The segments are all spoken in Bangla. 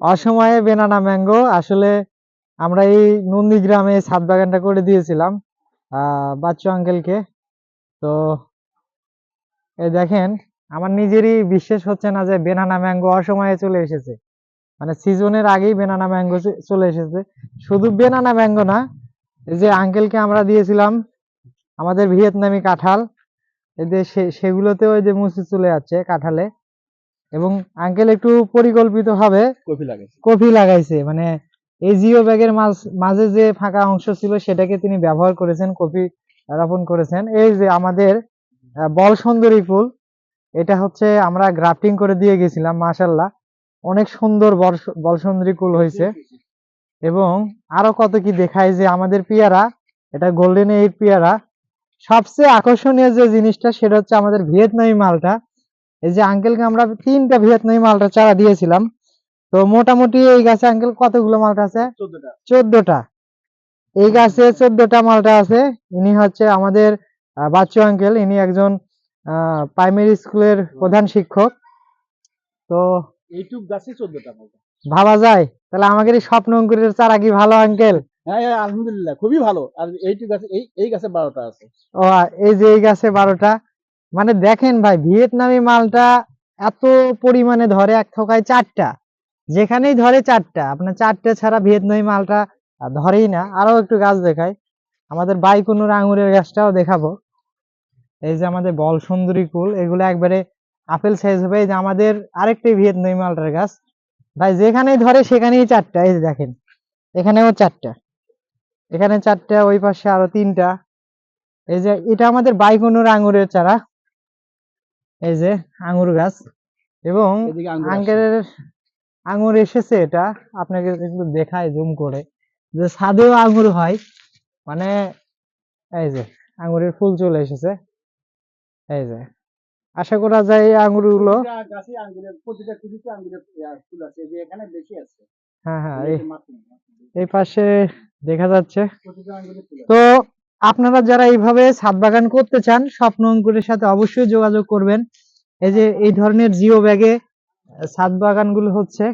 অসময়ে বেনানা ম্যাঙ্গো, আসলে আমরা এই নন্দীগ্রামে ছাদ বাগানটা করে দিয়েছিলাম বাচ্চু আঙ্কেলকে। তো এই দেখেন, আমার নিজেরই বিশ্বাস হচ্ছে না যে বেনানা ম্যাঙ্গো অসময়ে চলে এসেছে। মানে সিজনের আগেই বেনানা ম্যাঙ্গো চলে এসেছে। শুধু বেনানা ম্যাঙ্গো না, এই যে আঙ্কেলকে আমরা দিয়েছিলাম, আমাদের ভিয়েতনামি কাঁঠাল এদের সে- সেগুলোতেও ওই যে মুসি চলে যাচ্ছে কাঁঠালে। এবং আঙ্কেল একটু পরিকল্পিত ভাবে কফি লাগে কফি লাগাইছে মানে এই জিও ব্যাগের মাঝে যে ফাঁকা অংশ ছিল সেটাকে তিনি ব্যবহার করেছেন কফি রোপণ করেছেন। এই যে আমাদের বল সুন্দরী ফুল এটা হচ্ছে আমরা গ্রাফটিং করে দিয়ে গেছিলাম মাশাল্লাহ অনেক সুন্দর বল সুন্দরী ফুল হয়েছে। এবং আরও কত কি দেখায় যে আমাদের পেয়ারা এটা গোল্ডেন এইট পেয়ারা। সবচেয়ে আকর্ষণীয় যে জিনিসটা সেটা হচ্ছে আমাদের ভিয়েতনামি মালটা। এই যে আঙ্কেলকে আমরা তিনটা ভিয়েতনামি মালটা চারা দিয়েছিলাম। তো মোটামুটি এই গাছে আঙ্কেল কতগুলো মালটা আছে? চোদ্দটা। এই গাছে চোদ্দটা মালটা আছে। ইনি হচ্ছে আমাদের বাচ্চু আঙ্কেল। ইনি একজন প্রাইমারি স্কুলের প্রধান শিক্ষক। তো এইটুক গাছে চোদ্দটা পাবো ভাবা যায়। তাহলে আমাদের এই স্বপ্ন অঙ্কুরের চারা কি ভালো আঙ্কেল? হ্যাঁ হ্যাঁ, আলহামদুলিল্লাহ। খুবই ভালো। আর এইটুক গাছে এই এই গাছে বারোটা আছে। ও এই যে এই গাছে বারোটা মানে দেখেন ভাই, ভিয়েতনামি মালটা এত পরিমাণে ধরে এক থোকায় চারটা। যেখানেই ধরে চারটা, আপনার চারটা ছাড়া ভিয়েতনামি মালটা ধরেই না। আরও একটু গাছ দেখাই। আমাদের বাইকুনুর আঙুরের গাছটাও দেখাবো। এই যে আমাদের বল সুন্দরী কুল, এগুলো একবারে আপেল সাইজ হবে। এই যে আমাদের আরেকটি ভিয়েতনামি মালটার গাছ। ভাই, যেখানেই ধরে সেখানেই চারটা। এই যে দেখেন, এখানেও চারটা। এখানে চারটা, ওই পাশে আরও তিনটা। এই যে, এটা আমাদের বাইকুনুর আঙুরের চারা। এই যে আঙুর গাছ এবং। আঙ্কেলের আঙুর এসেছে এটা আপনাকে একটু দেখায় জুম করে। যে ছাদেও আঙুর হয় মানে এই যে আঙুরের ফুল চলে এসেছে। এই যে আশা করা যায় এই বেশি আছে। হ্যাঁ হ্যাঁ এই পাশে দেখা যাচ্ছে। তো আপনারা যারা এইভাবে ছাদ বাগান করতে চান, স্বপ্ন অঙ্কুরের সাথে অবশ্যই যোগাযোগ করবেন। এই যে, এই ধরনের জিও ব্যাগে ছাদ বাগানগুলো হচ্ছে,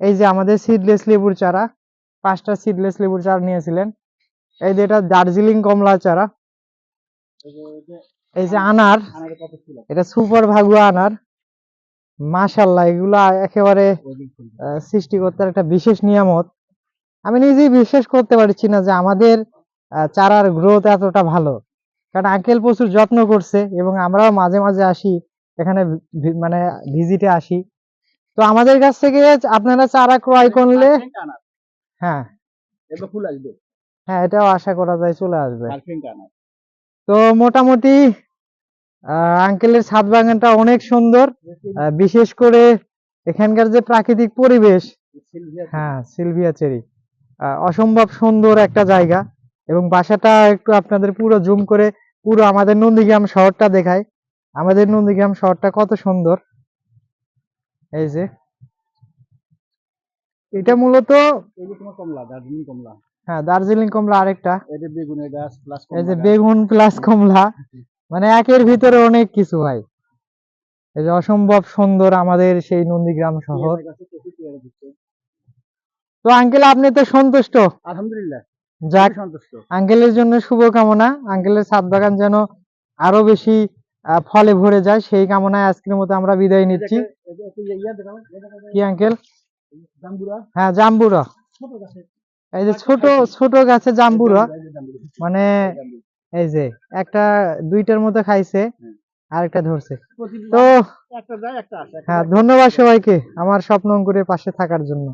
এই যে আমাদের সিডলেস লেবুর চারা, পাঁচটা সিডলেস লেবুর চারা নিয়েছিলেন। এই যে এটা দার্জিলিং কমলা চারা। এই যে- আনার, এটা সুপার ভাগুয়া আনার। মাশাল্লাহ এগুলো একেবারে সৃষ্টিকর্তার একটা বিশেষ নিয়ামত। আমি নিজেই বিশ্বাস করতে পারছি না যে আমাদের চারার গ্রোথ এতটা ভালো। কারণ আঙ্কেল প্রচুর যত্ন করছে এবং আমরাও মাঝে মাঝে আসি এখানে মানে ভিজিটে আসি। তো আমাদের কাছ থেকে আপনারা চারা ক্রয় করলে হ্যাঁ। ফুল আসবে। হ্যাঁ এটাও আশা করা যায় চলে আসবে। তো মোটামুটি আহ, আঙ্কেলের ছাদ বাগানটা অনেক সুন্দর। বিশেষ করে এখানকার যে প্রাকৃতিক পরিবেশ হ্যাঁ সিলভিয়া চেরি। অসম্ভব সুন্দর একটা জায়গা। এবং বাসাটা একটু আপনাদের পুরো জুম করে পুরো আমাদের নন্দীগ্রাম শহরটা দেখায়। আমাদের নন্দীগ্রাম শহরটা কত সুন্দর। এই যে। এটা মূলত হ্যাঁ দার্জিলিং কমলা আরেকটা। এই যে এই যে বেগুন প্লাস কমলা। মানে একের ভিতরে অনেক কিছু হয় এই যে অসম্ভব সুন্দর আমাদের সেই নন্দীগ্রাম শহর। তো আঙ্কেল আপনি তো সন্তুষ্ট? আলহামদুলিল্লাহ। যাক আঙ্কেলের জন্য শুভকামনা। আঙ্কেলের ছাদ বাগান যেন আরও বেশি ফলে ভরে যায় সেই কামনায় আজকের মতো আমরা বিদায় নিচ্ছি। কি আঙ্কেল? হ্যাঁ জাম্বুরা। এই যে ছোট ছোট গাছে জাম্বুরা। মানে এই যে একটা দুইটার মতো খাইছে ধরছে। তো একটা আসে একটা হ্যাঁ ধন্যবাদ সবাইকে আমার স্বপ্ন অঙ্কুরের পাশে থাকার জন্য।